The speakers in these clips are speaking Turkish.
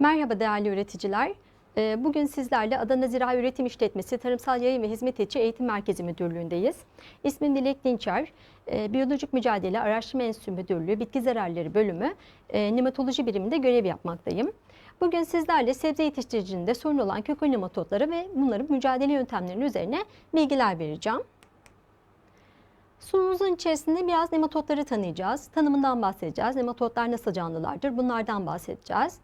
Merhaba değerli üreticiler. Ee, Bugün sizlerle Adana Zira Üretim İşletmesi Tarımsal Yayın ve Hizmet İçi Eğitim Merkezi Müdürlüğü'ndeyiz. İsmim Dilek Dinçer. Ee, Biyolojik Mücadele Araştırma Enstitüsü Müdürlüğü Bitki Zararları Bölümü e, Nematoloji Biriminde görev yapmaktayım. Bugün sizlerle sebze yetiştiriciliğinde sorun olan kökün nematodları ve bunların mücadele yöntemlerinin üzerine bilgiler vereceğim. Sunumumuzun içerisinde biraz nematodları tanıyacağız. Tanımından bahsedeceğiz. Nematodlar nasıl canlılardır? Bunlardan bahsedeceğiz.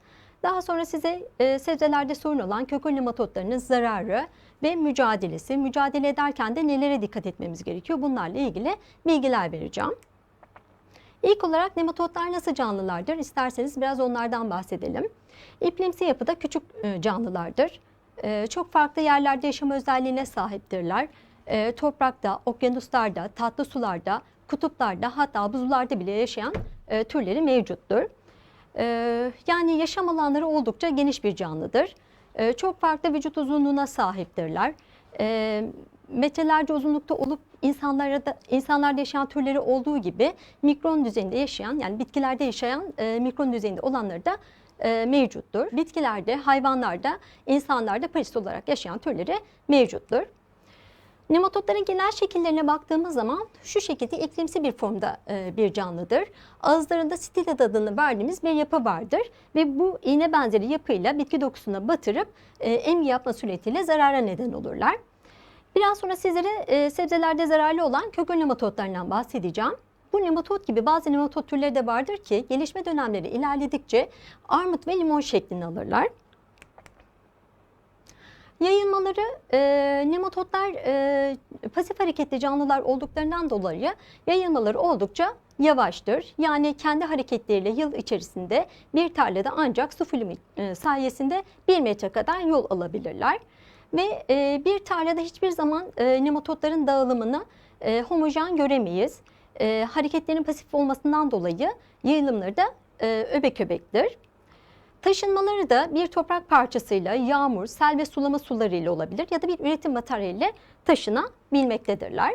Daha sonra size e, sebzelerde sorun olan kökün nematodlarının zararı ve mücadelesi, mücadele ederken de nelere dikkat etmemiz gerekiyor? Bunlarla ilgili bilgiler vereceğim. İlk olarak nematodlar nasıl canlılardır? İsterseniz biraz onlardan bahsedelim. İplimsi yapıda küçük e, canlılardır. E, Çok farklı yerlerde yaşama özelliğine sahiptirler. E, Toprakta, okyanuslarda, tatlı sularda, kutuplarda hatta buzullarda bile yaşayan türleri mevcuttur. Ee, yani yaşam alanları oldukça geniş bir canlıdır. Ee, çok farklı vücut uzunluğuna sahiptirler. Ee, metrelerce uzunlukta olup insanlarda da, insanlarda yaşayan türleri olduğu gibi mikron düzeyinde yaşayan yani bitkilerde yaşayan e, mikron düzeyinde olanları da e, mevcuttur. Bitkilerde, hayvanlarda, insanlarda parazit olarak yaşayan türleri mevcuttur. Nematodların genel şekillerine baktığımız zaman şu şekilde iklimsi bir formda e, bir canlıdır. Ağızlarında stilet adını verdiğimiz bir yapı vardır ve bu iğne benzeri yapıyla bitki dokusuna batırıp e, emgi yapma suretiyle zarara neden olurlar. Biraz sonra sizlere e, sebzelerde zararlı olan kökün nematodlarından bahsedeceğim. Bu nematod gibi bazı nematod türleri de vardır ki gelişme dönemleri ilerledikçe armut ve limon şeklini alırlar. Yayılmaları e, nematodlar e, pasif hareketli canlılar olduklarından dolayı yayılmaları oldukça yavaştır. Yani kendi hareketleriyle yıl içerisinde bir tarlada ancak su filmi e, sayesinde bir metre kadar yol alabilirler. Ve e, bir tarlada hiçbir zaman e, nematodların dağılımını e, homojen göremeyiz. E, hareketlerin pasif olmasından dolayı yayılımları da e, öbek öbektir. Taşınmaları da bir toprak parçasıyla yağmur, sel ve sulama sularıyla olabilir ya da bir üretim materyaliyle taşınabilmektedirler.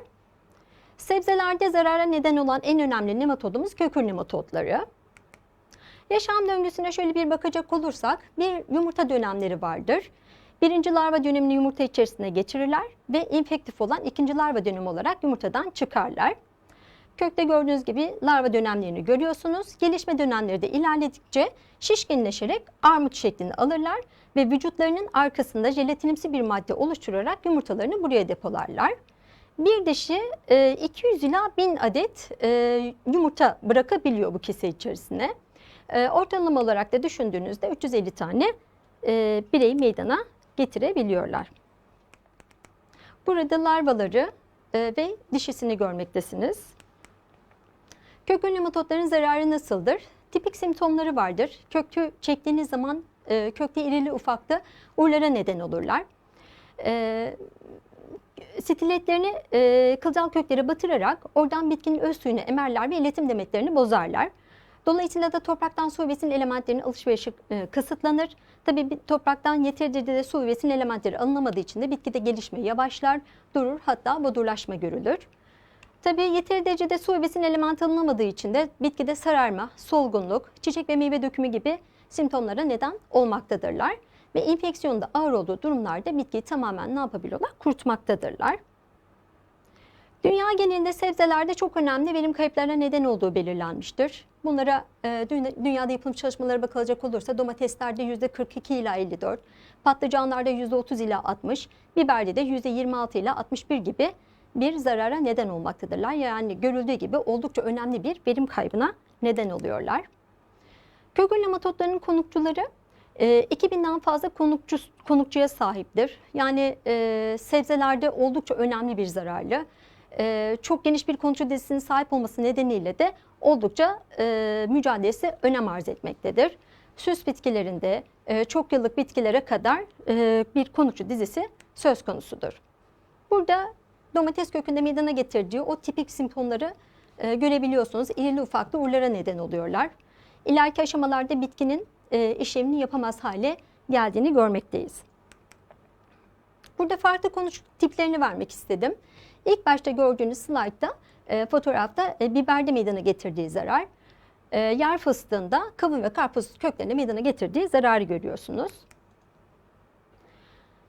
Sebzelerde zarara neden olan en önemli nematodumuz kökür nematodları. Yaşam döngüsüne şöyle bir bakacak olursak bir yumurta dönemleri vardır. Birinci larva dönemini yumurta içerisine geçirirler ve infektif olan ikinci larva dönemi olarak yumurtadan çıkarlar. Kökte gördüğünüz gibi larva dönemlerini görüyorsunuz. Gelişme dönemleri de ilerledikçe şişkinleşerek armut şeklini alırlar ve vücutlarının arkasında jelatinimsi bir madde oluşturarak yumurtalarını buraya depolarlar. Bir dişi e, 200 ila 1000 adet e, yumurta bırakabiliyor bu kese içerisine. E, Ortalama olarak da düşündüğünüzde 350 tane bireyi meydana getirebiliyorlar. Burada larvaları ve dişisini görmektesiniz. Kökün nematodların zararı nasıldır? Tipik simptomları vardır. Köktü çektiğiniz zaman e, kökte irili ufaklı uğurlara neden olurlar. E, stiletlerini e, kılcal köklere batırarak oradan bitkinin öz suyunu emerler ve iletim demetlerini bozarlar. Dolayısıyla da topraktan su ve besin elementlerinin alışverişi e, kısıtlanır. Tabii topraktan yeteri derecede su ve besin elementleri alınamadığı için de bitkide gelişme yavaşlar, durur hatta bodurlaşma görülür. Tabii yeteri derecede su ve besin elementi alınamadığı için de bitkide sararma, solgunluk, çiçek ve meyve dökümü gibi simptomlara neden olmaktadırlar. Ve enfeksiyonda ağır olduğu durumlarda bitkiyi tamamen ne yapabiliyorlar? Kurutmaktadırlar. Dünya genelinde sebzelerde çok önemli verim kayıplarına neden olduğu belirlenmiştir. Bunlara e, dünyada yapılmış çalışmalara bakılacak olursa domateslerde %42 ila 54, patlıcanlarda %30 ila 60, biberde de %26 ila 61 gibi bir zarara neden olmaktadırlar. Yani görüldüğü gibi oldukça önemli bir verim kaybına neden oluyorlar. Kökün nematodlarının konukçuları 2000'den fazla konukçu, konukçuya sahiptir. Yani e, sebzelerde oldukça önemli bir zararlı. E, çok geniş bir konukçu dizisinin sahip olması nedeniyle de oldukça e, mücadelesi önem arz etmektedir. Süs bitkilerinde e, çok yıllık bitkilere kadar e, bir konukçu dizisi söz konusudur. Burada domates kökünde meydana getirdiği o tipik simptomları e, görebiliyorsunuz. İrili ufaklı uğurlara neden oluyorlar. İleriki aşamalarda bitkinin e, işlevini yapamaz hale geldiğini görmekteyiz. Burada farklı konuş tiplerini vermek istedim. İlk başta gördüğünüz slaytta, e, fotoğrafta e, biberde meydana getirdiği zarar. e, yer fıstığında kavun ve karpuz köklerine meydana getirdiği zararı görüyorsunuz.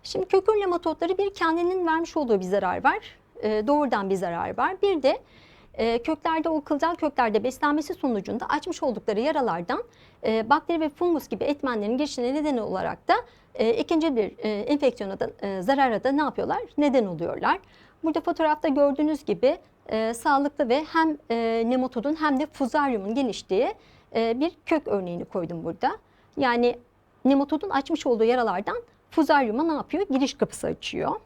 Şimdi kökün nematodları bir kendinin vermiş olduğu bir zarar var. E, doğrudan bir zarar var. Bir de e, köklerde o kılcal köklerde beslenmesi sonucunda açmış oldukları yaralardan e, bakteri ve fungus gibi etmenlerin geçişine neden olarak da e, ikinci bir e, enfeksiyona da e, zarara da ne yapıyorlar? Neden oluyorlar. Burada fotoğrafta gördüğünüz gibi e, sağlıklı ve hem e, nematodun hem de fuzaryumun geliştiği e, bir kök örneğini koydum burada. Yani nematodun açmış olduğu yaralardan fuzaryuma ne yapıyor? Giriş kapısı açıyor.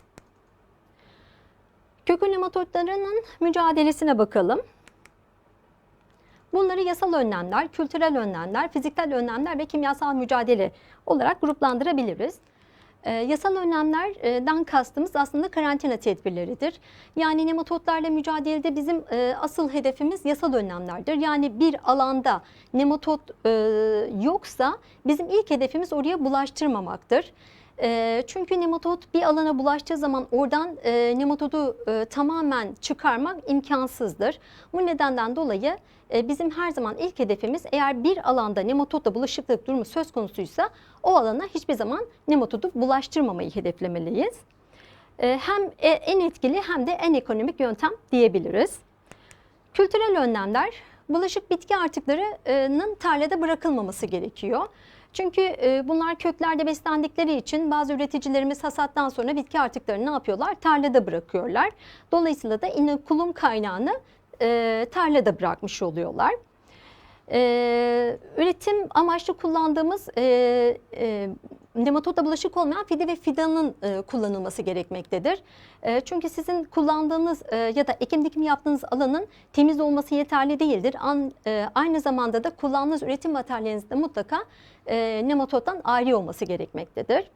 Kökün nematodlarının mücadelesine bakalım. Bunları yasal önlemler, kültürel önlemler, fiziksel önlemler ve kimyasal mücadele olarak gruplandırabiliriz. E, yasal önlemlerden kastımız aslında karantina tedbirleridir. Yani nematodlarla mücadelede bizim e, asıl hedefimiz yasal önlemlerdir. Yani bir alanda nematod e, yoksa bizim ilk hedefimiz oraya bulaştırmamaktır. E, çünkü nematod bir alana bulaştığı zaman oradan e, nematodu e, tamamen çıkarmak imkansızdır. Bu nedenden dolayı e, bizim her zaman ilk hedefimiz eğer bir alanda nematodla bulaşıklık durumu söz konusuysa o alana hiçbir zaman nematodu bulaştırmamayı hedeflemeliyiz. E, hem e, en etkili hem de en ekonomik yöntem diyebiliriz. Kültürel önlemler bulaşık bitki artıklarının tarlada bırakılmaması gerekiyor. Çünkü e, bunlar köklerde beslendikleri için bazı üreticilerimiz hasattan sonra bitki artıklarını ne yapıyorlar? Tarlada bırakıyorlar. Dolayısıyla da inokulum kaynağını e, tarlada bırakmış oluyorlar. E, üretim amaçlı kullandığımız e, e, nematoda bulaşık olmayan fide ve fidanın e, kullanılması gerekmektedir. E, çünkü sizin kullandığınız e, ya da ekim dikim yaptığınız alanın temiz olması yeterli değildir. An, e, aynı zamanda da kullandığınız üretim materyalerinizde mutlaka e, nematoddan ayrı olması gerekmektedir.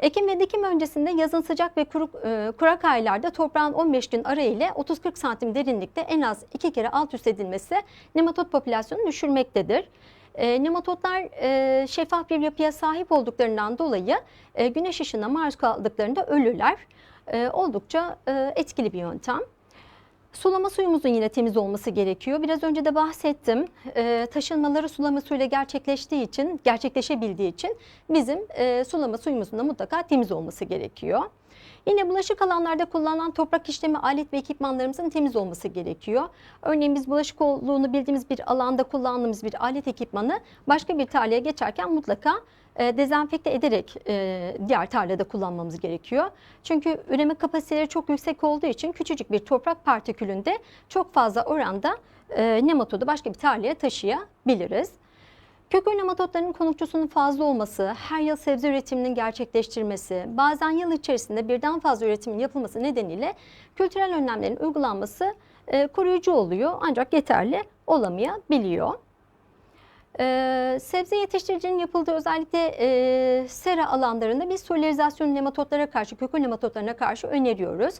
Ekim ve dikim öncesinde yazın sıcak ve kuru, e, kurak aylarda toprağın 15 gün ara ile 30-40 santim derinlikte en az 2 kere alt üst edilmesi nematod popülasyonunu düşürmektedir. E, nematodlar e, şeffaf bir yapıya sahip olduklarından dolayı e, güneş ışığına maruz kaldıklarında ölürler. E, oldukça e, etkili bir yöntem. Sulama suyumuzun yine temiz olması gerekiyor. Biraz önce de bahsettim. E, taşınmaları sulama suyuyla gerçekleştiği için, gerçekleşebildiği için bizim e, sulama suyumuzun da mutlaka temiz olması gerekiyor. Yine bulaşık alanlarda kullanılan toprak işleme alet ve ekipmanlarımızın temiz olması gerekiyor. Örneğin biz bulaşık olduğunu bildiğimiz bir alanda kullandığımız bir alet ekipmanı başka bir tarlaya geçerken mutlaka e, dezenfekte ederek e, diğer tarlada kullanmamız gerekiyor. Çünkü üreme kapasiteleri çok yüksek olduğu için küçücük bir toprak partikülünde çok fazla oranda e, nematodu başka bir tarlaya taşıyabiliriz. Kökün nematodlarının konukçusunun fazla olması, her yıl sebze üretiminin gerçekleştirmesi, bazen yıl içerisinde birden fazla üretimin yapılması nedeniyle kültürel önlemlerin uygulanması e, koruyucu oluyor ancak yeterli olamayabiliyor. Ee, sebze yetiştiricinin yapıldığı özellikle e, sera alanlarında biz solarizasyon nematodlara karşı, kökün nematodlarına karşı öneriyoruz.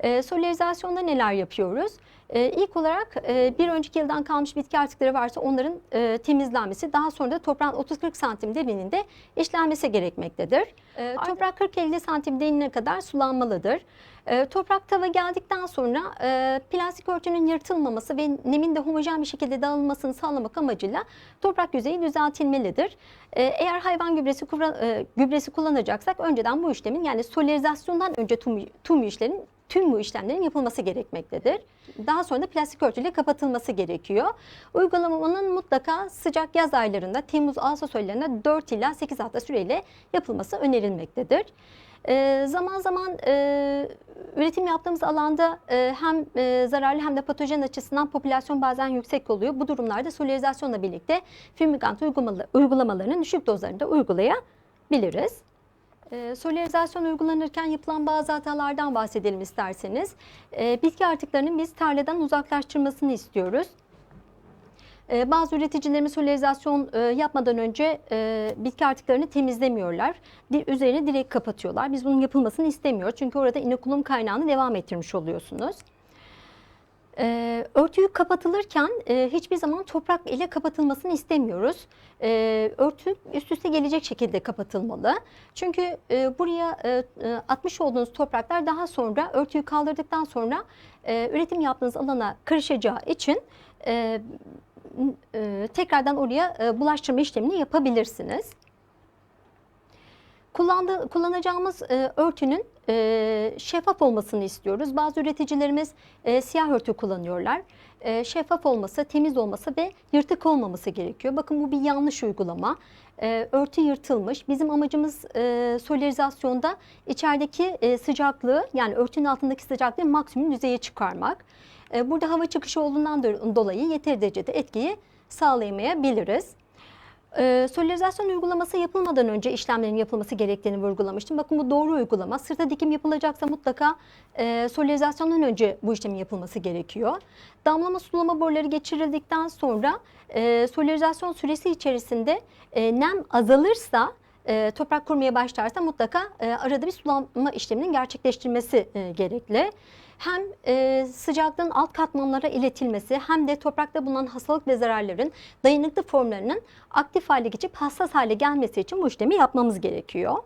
E, solarizasyonda neler yapıyoruz? E, ilk olarak e, bir önceki yıldan kalmış bitki artıkları varsa onların e, temizlenmesi, daha sonra da toprağın 30-40 santim derinliğinde işlenmesi gerekmektedir. E, toprak 40-50 santim derinliğine kadar sulanmalıdır. E, toprak tava geldikten sonra e, plastik örtünün yırtılmaması ve nemin de homojen bir şekilde dağılmasını sağlamak amacıyla toprak yüzeyi düzeltilmelidir. E, eğer hayvan gübresi, kuvra, e, gübresi kullanacaksak önceden bu işlemin yani solarizasyondan önce tüm, tüm işlerin tüm bu işlemlerin yapılması gerekmektedir. Daha sonra da plastik örtüyle kapatılması gerekiyor. Uygulamanın mutlaka sıcak yaz aylarında Temmuz Ağustos aylarında 4 ila 8 hafta süreyle yapılması önerilmektedir. E, zaman zaman e, üretim yaptığımız alanda e, hem e, zararlı hem de patojen açısından popülasyon bazen yüksek oluyor. Bu durumlarda solarizasyonla birlikte fumigant uygulamalarının düşük dozlarında uygulayabiliriz. E, solarizasyon uygulanırken yapılan bazı hatalardan bahsedelim isterseniz. E, bitki artıklarının biz tarladan uzaklaştırmasını istiyoruz. E, bazı üreticilerimiz solarizasyon e, yapmadan önce e, bitki artıklarını temizlemiyorlar. Di, üzerini direkt kapatıyorlar. Biz bunun yapılmasını istemiyoruz. Çünkü orada inokulum kaynağını devam ettirmiş oluyorsunuz. E, örtüyü kapatılırken e, hiçbir zaman toprak ile kapatılmasını istemiyoruz. E, örtü üst üste gelecek şekilde kapatılmalı. Çünkü e, buraya e, atmış olduğunuz topraklar daha sonra örtüyü kaldırdıktan sonra üretim yaptığınız alana karışacağı için tekrardan oraya bulaştırma işlemini yapabilirsiniz. Kullandığı, kullanacağımız e, örtünün e, şeffaf olmasını istiyoruz. Bazı üreticilerimiz e, siyah örtü kullanıyorlar. E, şeffaf olması, temiz olması ve yırtık olmaması gerekiyor. Bakın bu bir yanlış uygulama. E, örtü yırtılmış. Bizim amacımız e, solarizasyonda içerideki e, sıcaklığı yani örtünün altındaki sıcaklığı maksimum düzeye çıkarmak. E, burada hava çıkışı olduğundan do- dolayı yeteri derecede etkiyi sağlayamayabiliriz. Ee, solarizasyon uygulaması yapılmadan önce işlemlerin yapılması gerektiğini vurgulamıştım. Bakın bu doğru uygulama. Sırta dikim yapılacaksa mutlaka e, solarizasyondan önce bu işlemin yapılması gerekiyor. Damlama sulama boruları geçirildikten sonra e, solarizasyon süresi içerisinde e, nem azalırsa e, toprak kurmaya başlarsa mutlaka e, arada bir sulama işleminin gerçekleştirmesi e, gerekli. Hem e, sıcaklığın alt katmanlara iletilmesi hem de toprakta bulunan hastalık ve zararların dayanıklı formlarının aktif hale geçip hassas hale gelmesi için bu işlemi yapmamız gerekiyor.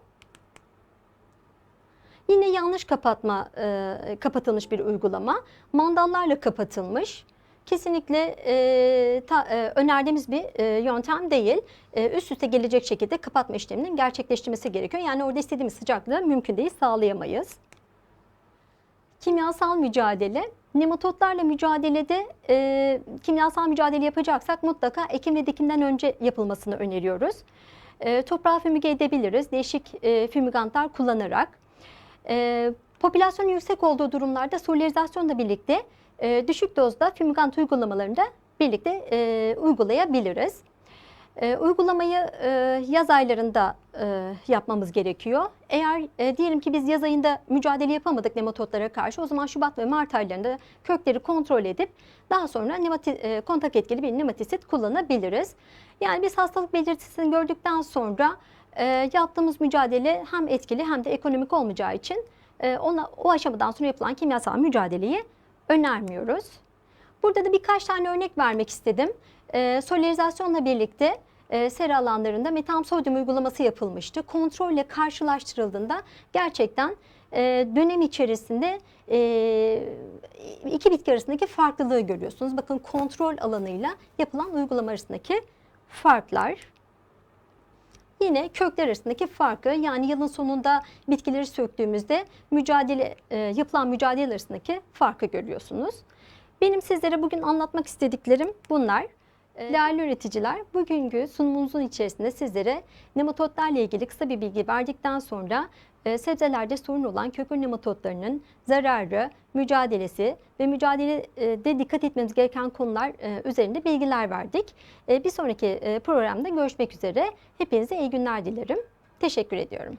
Yine yanlış kapatma, e, kapatılmış bir uygulama. Mandallarla kapatılmış. Kesinlikle e, ta, e, önerdiğimiz bir e, yöntem değil. E, üst üste gelecek şekilde kapatma işleminin gerçekleştirmesi gerekiyor. Yani orada istediğimiz sıcaklığı mümkün değil sağlayamayız. Kimyasal mücadele. Nematotlarla mücadelede e, kimyasal mücadele yapacaksak mutlaka ekim ve dikimden önce yapılmasını öneriyoruz. E, toprağı fümige edebiliriz değişik e, fümigantlar kullanarak. E, popülasyonun yüksek olduğu durumlarda solarizasyonla birlikte e, düşük dozda fümigant uygulamalarını da birlikte e, uygulayabiliriz. E, uygulamayı e, yaz aylarında e, yapmamız gerekiyor. Eğer e, diyelim ki biz yaz ayında mücadele yapamadık nematotlara karşı o zaman Şubat ve Mart aylarında kökleri kontrol edip daha sonra nemati, e, kontak etkili bir nematisit kullanabiliriz. Yani biz hastalık belirtisini gördükten sonra e, yaptığımız mücadele hem etkili hem de ekonomik olmayacağı için e, ona o aşamadan sonra yapılan kimyasal mücadeleyi önermiyoruz. Burada da birkaç tane örnek vermek istedim. E, solarizasyonla birlikte e, sera alanlarında metam sodyum uygulaması yapılmıştı. Kontrolle karşılaştırıldığında gerçekten e, dönem içerisinde e, iki bitki arasındaki farklılığı görüyorsunuz. Bakın kontrol alanıyla yapılan uygulama arasındaki farklar. Yine kökler arasındaki farkı yani yılın sonunda bitkileri söktüğümüzde mücadele e, yapılan mücadele arasındaki farkı görüyorsunuz. Benim sizlere bugün anlatmak istediklerim bunlar. E, Değerli üreticiler, bugünkü sunumumuzun içerisinde sizlere nematotlarla ilgili kısa bir bilgi verdikten sonra e, sebzelerde sorun olan kökün nematotlarının zararı, mücadelesi ve mücadelede dikkat etmemiz gereken konular e, üzerinde bilgiler verdik. E, Bir sonraki e, programda görüşmek üzere. Hepinize iyi günler dilerim. Teşekkür ediyorum.